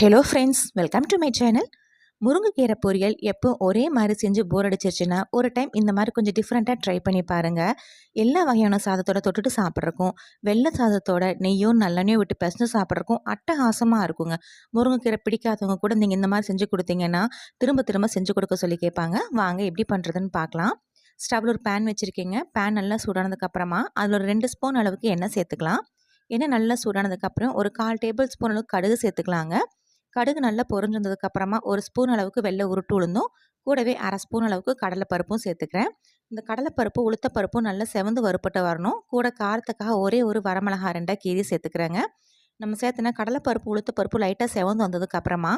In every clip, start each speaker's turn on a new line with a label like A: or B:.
A: Hello friends welcome to my channel முருங்கைக்கீரை பொரியல் எப்போ ஒரே மாதிரி செஞ்சு போர் அடிச்சிருச்சுன்னா ஒரு டைம் இந்த மாதிரி கொஞ்சம் டிஃப்ரெண்ட்டாக ட்ரை பண்ணி பாருங்கள் எல்லா வகையான சாதத்தோட தொட்டுட்டு சாப்பிட்றக்கும் வெள்ளை சாதத்தோட நெய்யும் நல்லெண்ணையும் விட்டு பிசைஞ்சு சாப்பிட்றக்கும் அட்டகாசமாக இருக்குங்க. முருங்கைக்கீரை பிடிக்காதவங்க கூட நீங்கள் இந்த மாதிரி செஞ்சு கொடுத்தீங்கன்னா திரும்ப திரும்ப செஞ்சு கொடுக்க சொல்லி கேட்பாங்க. வாங்க எப்படி பண்ணுறதுன்னு பார்க்கலாம். ஸ்டவ்வில் ஒரு பேன் வச்சுருக்கீங்க. பேன் நல்லா சூடானதுக்கப்புறமா அதில் ஒரு ரெண்டு ஸ்பூன் அளவுக்கு எண்ணெய் சேர்த்துக்கலாம். எண்ணெய் நல்லா சூடானதுக்கப்புறம் ஒரு கால் டேபிள் ஸ்பூன் அளவுக்கு கடுகு சேர்த்துக்கலாங்க. கடுகு நல்லா பொரிஞ்சதுக்கு அப்புறமா ஒரு ஸ்பூன் அளவுக்கு வெள்ளை உருட்டு உளுந்தும் கூடவே அரை ஸ்பூன் அளவுக்கு கடலைப்பருப்பும் சேர்த்துக்கிறேன். இந்த கடலைப்பருப்பு உளுத்தப்பருப்பும் நல்லா செவந்து வறுப்பட்டு வரணும். கூட காரத்துக்காக ஒரே ஒரு வரமிளகா ரெண்டாக கீரி சேர்த்துக்கிறேங்க. நம்ம சேர்த்துனா கடலைப்பருப்பு உளுத்தப்பருப்பு லைட்டாக செவந்து வந்ததுக்கு அப்புறமா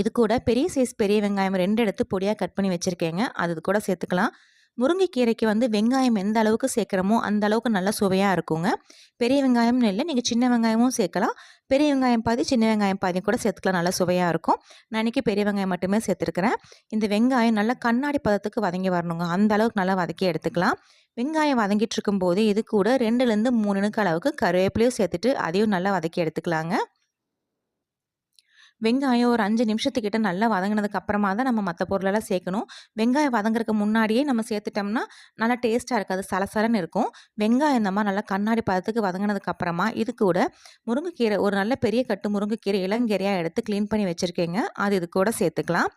A: இது கூட பெரிய சைஸ் பெரிய வெங்காயம் ரெண்டு எடுத்து பொடியாக கட் பண்ணி வச்சுருக்கேங்க. அது கூட சேர்த்துக்கலாம். முருங்கைக்கீரைக்கு வந்து வெங்காயம் எந்த அளவுக்கு சேர்க்குறமோ அந்த அளவுக்கு நல்லா சுவையாக இருக்குங்க. பெரிய வெங்காயம்னு இல்லை நீங்கள் சின்ன வெங்காயமும் சேர்க்கலாம். பெரிய வெங்காயம் பாதி சின்ன வெங்காயம் பாதி கூட சேர்த்துக்கலாம் நல்லா சுவையாக இருக்கும். நான் இன்றைக்கி பெரிய வெங்காயம் மட்டுமே சேர்த்துருக்குறேன். இந்த வெங்காயம் நல்லா கண்ணாடி பதத்துக்கு வதங்கி வரணுங்க. அந்த அளவுக்கு நல்லா வதக்கி எடுத்துக்கலாம். வெங்காயம் வதங்கிட்டு இருக்கும்போது இது கூட ரெண்டுலேருந்து மூணு அளவுக்கு கருவேப்பிலையும் சேர்த்துட்டு அதையும் நல்லா வதக்கி எடுத்துக்கலாங்க. வெங்காயம் ஒரு அஞ்சு நிமிஷத்துக்கிட்ட நல்லா வதங்கினதுக்கு அப்புறமா தான் நம்ம மற்ற பொருளெல்லாம் சேர்க்கணும். வெங்காயம் வதங்குறதுக்கு முன்னாடியே நம்ம சேர்த்துட்டோம்னா நல்லா டேஸ்ட்டாக இருக்காது சலசலன்னு இருக்கும். வெங்காயம் இந்த மாதிரி நல்லா கண்ணாடி பதத்துக்கு வதங்கினதுக்கு அப்புறமா இது கூட முருங்கைக்கீரை ஒரு நல்ல பெரிய கட்டு முருங்கைக்கீரை இளங்கீரையாக எடுத்து க்ளீன் பண்ணி வச்சுருக்கேங்க. அது இது கூட சேர்த்துக்கலாம்.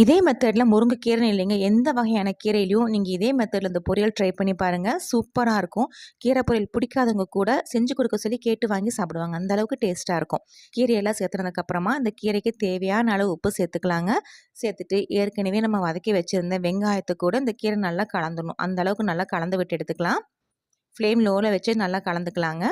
A: இதே மெத்தடில் முருங்கைக்கீரை இல்லைங்க. எந்த வகையான கீரையிலையும் நீங்கள் இதே மெத்தடில் இந்த பொரியல் ட்ரை பண்ணி பாருங்கள் சூப்பராக இருக்கும். கீரை பொரியல் பிடிக்காதவங்க கூட செஞ்சு கொடுக்க சொல்லி கேட்டு வாங்கி சாப்பிடுவாங்க. அந்த அளவுக்கு டேஸ்ட்டாக இருக்கும். கீரையெல்லாம் சேர்த்துனதுக்கப்புறமா இந்த கீரைக்கு தேவையான அளவு உப்பு சேர்த்துக்கலாங்க. சேர்த்துட்டு ஏற்கனவே நம்ம வதக்கி வச்சுருந்த வெங்காயத்தை கூட இந்த கீரை நல்லா கலந்துடணும். அந்த அளவுக்கு நல்லா கலந்து விட்டு எடுத்துக்கலாம். ஃப்ளேம் லோவில் வச்சு நல்லா கலந்துக்கலாங்க.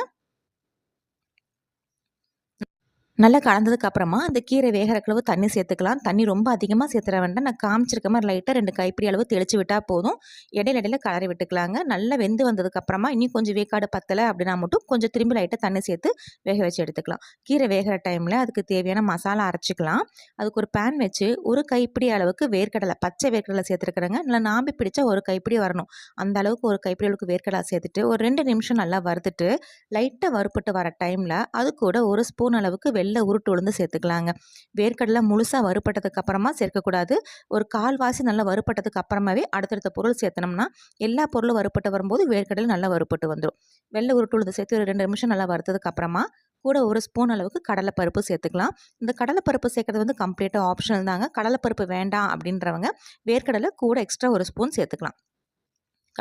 A: நல்லா கலந்ததுக்கு அப்புறமா அந்த கீரை வேகிற அளவு தண்ணி சேர்த்துக்கலாம். தண்ணி ரொம்ப அதிகமாக சேர்த்துற வேண்டாம். நான் காமிச்சிருக்க மாதிரி லைட்டாக ரெண்டு கைப்பிடி அளவு தெளிச்சு விட்டால் போதும். இடையில இடையில கலரி விட்டுக்கலாங்க. நல்லா வெந்து வந்ததுக்கு அப்புறமா இன்னும் கொஞ்சம் வேக்காடு பத்தலை அப்படின்னா மட்டும் கொஞ்சம் திரும்பி லைட்டாக தண்ணி சேர்த்து வேக வச்சு எடுத்துக்கலாம். கீரை வேகிற டைமில் அதுக்கு தேவையான மசாலா அரைச்சிக்கலாம். அதுக்கு ஒரு பேன் வச்சு ஒரு கைப்பிடி அளவுக்கு வேர்க்கடலை பச்சை வேர்க்கடலை சேர்த்துருக்குறேங்க. நல்லா நாம்பி பிடிச்சா ஒரு கைப்பிடி வரணும். அந்த அளவுக்கு ஒரு கைப்பிடி அளவுக்கு வேர்க்கடலை சேர்த்துட்டு ஒரு ரெண்டு நிமிஷம் நல்லா வறுத்துட்டு லைட்டாக வறுப்பட்டு வர டைமில் அது கூட ஒரு ஸ்பூன் அளவுக்கு வெள்ளை வெள்ளை உருட்டு உளுந்து சேர்த்துக்கலாங்க. வேர்க்கடலை முழுசாக வறுப்பட்டதுக்கு அப்புறமா சேர்க்கக்கூடாது. ஒரு கால்வாசி நல்லா வறுப்பட்டதுக்கு அப்புறமாவே அடுத்தடுத்த பொருள் சேர்த்தனோம்னா எல்லா பொருளும் வறுப்பட்டு வரும்போது வேர்க்கடலை நல்லா வறுப்பட்டு வந்துடும் வெள்ளை உருட்டு உளுந்து சேர்த்து ஒரு ரெண்டு நிமிஷம் நல்லா வறுத்ததுக்கு அப்புறமா கூட ஒரு ஸ்பூன் அளவுக்கு கடலைப்பருப்பு சேர்த்துக்கலாம். இந்த கடலைப்பருப்பு சேர்க்கறது வந்து கம்ப்ளீட்டாக ஆப்ஷனல் தாங்க. கடலைப்பருப்பு வேண்டாம் அப்படின்றவங்க வேர்க்கடலை கூட எக்ஸ்ட்ரா ஒரு ஸ்பூன் சேர்த்துக்கலாம்.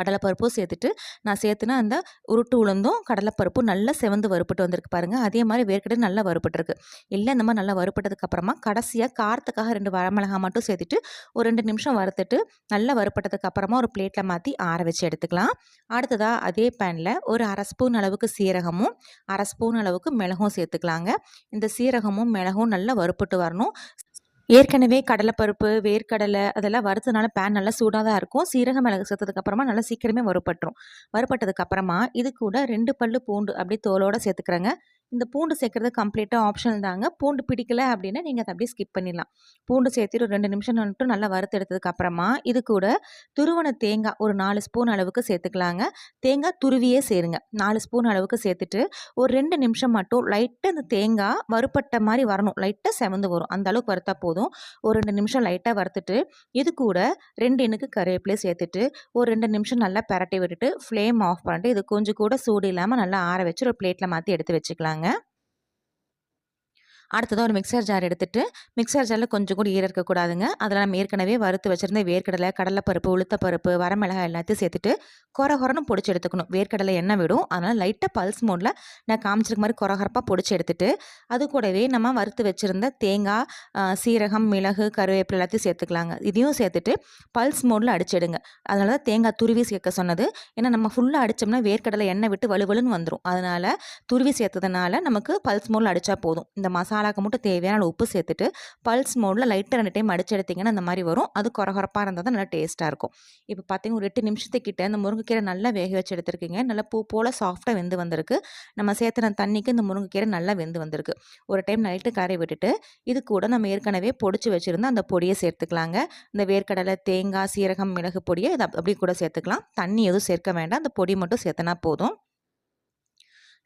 A: கடலைப்பருப்பும் சேர்த்துட்டு நான் சேர்த்துனா அந்த உருட்டு உளுந்தும் கடலைப்பருப்பும் நல்லா செவந்து வறுப்பட்டு வந்திருக்கு பாருங்கள் அதே மாதிரி வேர்க்கடலை நல்லா வறுப்பட்டுருக்கு இல்லை இந்த மாதிரி நல்லா வறுப்பட்டதுக்கப்புறமா கடைசியாக காரத்துக்காக ரெண்டு வரமிளகா மட்டும் சேர்த்துட்டு ஒரு ரெண்டு நிமிஷம் வறுத்துட்டு நல்லா வறுப்பட்டதுக்கப்புறமா ஒரு பிளேட்டில் மாற்றி ஆற வச்சு எடுத்துக்கலாம். அடுத்ததாக அதே பேனில் ஒரு அரை ஸ்பூன் அளவுக்கு சீரகமும் அரை ஸ்பூன் அளவுக்கு மிளகும் சேர்த்துக்கலாங்க. இந்த சீரகமும் மிளகும் நல்லா வறுப்பட்டு வரணும். ஏற்கனவே கடலைப்பருப்பு வேர்க்கடலை அதெல்லாம் வறுத்ததுனால பேன் நல்லா சூடாக தான் இருக்கும். சீரக மிளகு சேர்த்ததுக்கப்புறமா நல்லா சீக்கிரமே வறுப்பட்டுரும் வறுப்பட்டதுக்கப்புறமா இது கூட ரெண்டு பல்லு பூண்டு அப்படியே தோலோடு சேர்த்துக்கிறேங்க. இந்த பூண்டு சேர்க்குறது கம்ப்ளீட்டாக ஆப்ஷனல் தாங்க. பூண்டு பிடிக்கல அப்படின்னா நீங்கள் அதை அப்படியே ஸ்கிப் பண்ணிடலாம். பூண்டு சேர்த்துட்டு ஒரு ரெண்டு நிமிஷம் மட்டும் நல்லா வறுத்தெடுத்ததுக்கு அப்புறமா இது கூட துருவன தேங்காய் ஒரு நாலு ஸ்பூன் அளவுக்கு சேர்த்துக்கலாங்க. தேங்காய் துருவியே சேருங்க. நாலு ஸ்பூன் அளவுக்கு சேர்த்துட்டு ஒரு ரெண்டு நிமிஷம் மட்டும் லைட்டாக அந்த தேங்காய் வறுப்பட்ட மாதிரி வரணும். லைட்டாக செவந்து வரும். அந்த அளவுக்கு வறுத்தா போதும். ஒரு ரெண்டு நிமிஷம் லைட்டாக வறுத்துட்டு இது கூட ரெண்டு எண்ணுக்கு கருவேப்பிலே சேர்த்துட்டு ஒரு ரெண்டு நிமிஷம் நல்லா பரட்டி விட்டுட்டு ஃப்ளேம் ஆஃப் பண்ணிட்டு இது கொஞ்சம் கூட சூடு இல்லாமல் நல்லா ஆற வச்சு ஒரு பிளேட்டில் மாற்றி எடுத்து வச்சுக்கலாங்க. tangga, ya. அடுத்ததாக ஒரு மிக்சர் ஜார் எடுத்துகிட்டு மிக்சர் ஜாரில் கொஞ்சம் கூட ஈர இருக்கக்கூடாதுங்க அதில் நம்ம ஏற்கனவே வறுத்து வச்சுருந்த வேர்க்கடலை கடலைப்பருப்பு உளுத்தப்பருப்பு வரமிளகாய் எல்லாத்தையும் சேர்த்துட்டு குறை குறன்னு பொடிச்சு எடுத்துக்கணும். வேர்க்கடலை எண்ணெய் விடும். அதனால் லைட்டாக பல்ஸ் மோடில் நான் காமிச்சிருக்க மாதிரி குறகரப்பாக பொடிச்சு எடுத்துட்டு அது கூடவே நம்ம வறுத்து வச்சுருந்த தேங்காய் சீரகம் மிளகு கருவேப்பிலை எல்லாத்தையும் சேர்த்துக்கலாங்க. இதையும் சேர்த்துட்டு பல்ஸ் மோடில் அடிச்சிடுங்க. அதனால தான் தேங்காய் துருவி சேர்க்க சொன்னது. ஏன்னா நம்ம ஃபுல்லாக அடித்தோம்னா வேர்க்கடலை எண்ணெய் விட்டு வலுவலுன்னு வந்துடும் அதனால் துருவி சேர்த்ததுனால நமக்கு பல்ஸ் மோடில் அடித்தா போதும். இந்த மசாலா மசாலாக்கு மட்டும் தேவையான உப்பு சேர்த்துட்டு பல்ஸ் மோடில் லைட்டாக ரெண்டு டைம் அடிச்சு எடுத்திங்கன்னா அந்த மாதிரி வரும். அது குறகுறப்பாக இருந்தால் தான் நல்லா டேஸ்ட்டாக இருக்கும். இப்போ பார்த்தீங்கன்னா ஒரு எட்டு நிமிஷத்துக்கிட்ட இந்த முருங்கைக்கீரை நல்லா வேக வச்சு எடுத்துருக்கீங்க. நல்லா பூ போல் சாஃப்டாக வெந்து வந்திருக்கு. நம்ம சேர்த்துன தண்ணிக்கு இந்த முருங்கைக்கீரை நல்லா வெந்து வந்திருக்கு. ஒரு டைம் நைட்டு கரை விட்டுட்டு இது கூட நம்ம ஏற்கனவே பொடிச்சு வச்சுருந்தா அந்த பொடியை சேர்த்துக்கலாங்க. இந்த வேர்க்கடலை தேங்காய் சீரகம் மிளகு பொடியை இதை அப்படி கூட சேர்த்துக்கலாம். தண்ணி எதுவும் சேர்க்க வேண்டாம். அந்த பொடி மட்டும் சேர்த்தனா போதும்.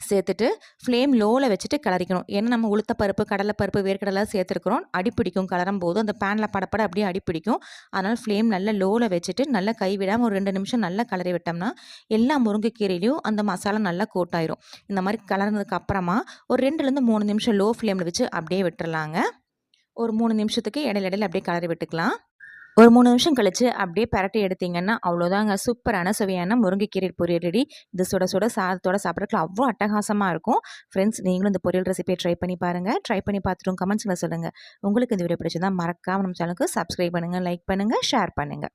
A: சேர்த்துட்டு ஃப்ளேம் லோவில் வச்சுட்டு கிளறிக்கணும். ஏன்னா நம்ம உளுத்தப்பருப்பு கடலைப்பருப்பு வேர்க்கடலை சேர்த்துருக்குறோம். அடிப்பிடிக்கும் கலரும் போது அந்த பேனில் படப்பட அப்படியே அடிப்பிடிக்கும் அதனால் ஃப்ளேம் நல்லா லோவில் வச்சுட்டு நல்லா கைவிடாமல் ஒரு ரெண்டு நிமிஷம் நல்லா கிளறி விட்டோம்னா எல்லா முருங்கைக்கீரையிலையும் அந்த மசாலா நல்லா கோட்டாயிரும் இந்த மாதிரி கலர்னதுக்கு அப்புறமா ஒரு ரெண்டுலேருந்து மூணு நிமிஷம் லோ ஃப்ளேமில் வச்சு அப்படியே விட்டுறலாங்க. ஒரு மூணு நிமிஷத்துக்கு இடையில இடையில அப்படியே கிளறி விட்டுக்கலாம். ஒரு மூணு நிமிஷம் கழிச்சு அப்படியே பரட்டி எடுத்தீங்கன்னா அவ்வளோதாங்க. சூப்பரான சுவையான முருங்கைக்கீரை பொரியல் ரெடி இது சுட சுட சாதத்தோட சாப்பிட்றதுக்கு அவ்வளோ அட்டகாசமாக இருக்கும். ஃப்ரெண்ட்ஸ் நீங்களும் இந்த பொரியல் ரெசிபியை ட்ரை பண்ணி பாருங்கள் ட்ரை பண்ணி பார்த்துட்டு கமெண்ட்ஸில் சொல்லுங்கள் உங்களுக்கு இந்த வீடியோ பிடிச்சதா மறக்காம நம்ம சேனலுக்கு சப்ஸ்கிரைப் பண்ணுங்கள் லைக் பண்ணுங்கள் ஷேர் பண்ணுங்கள்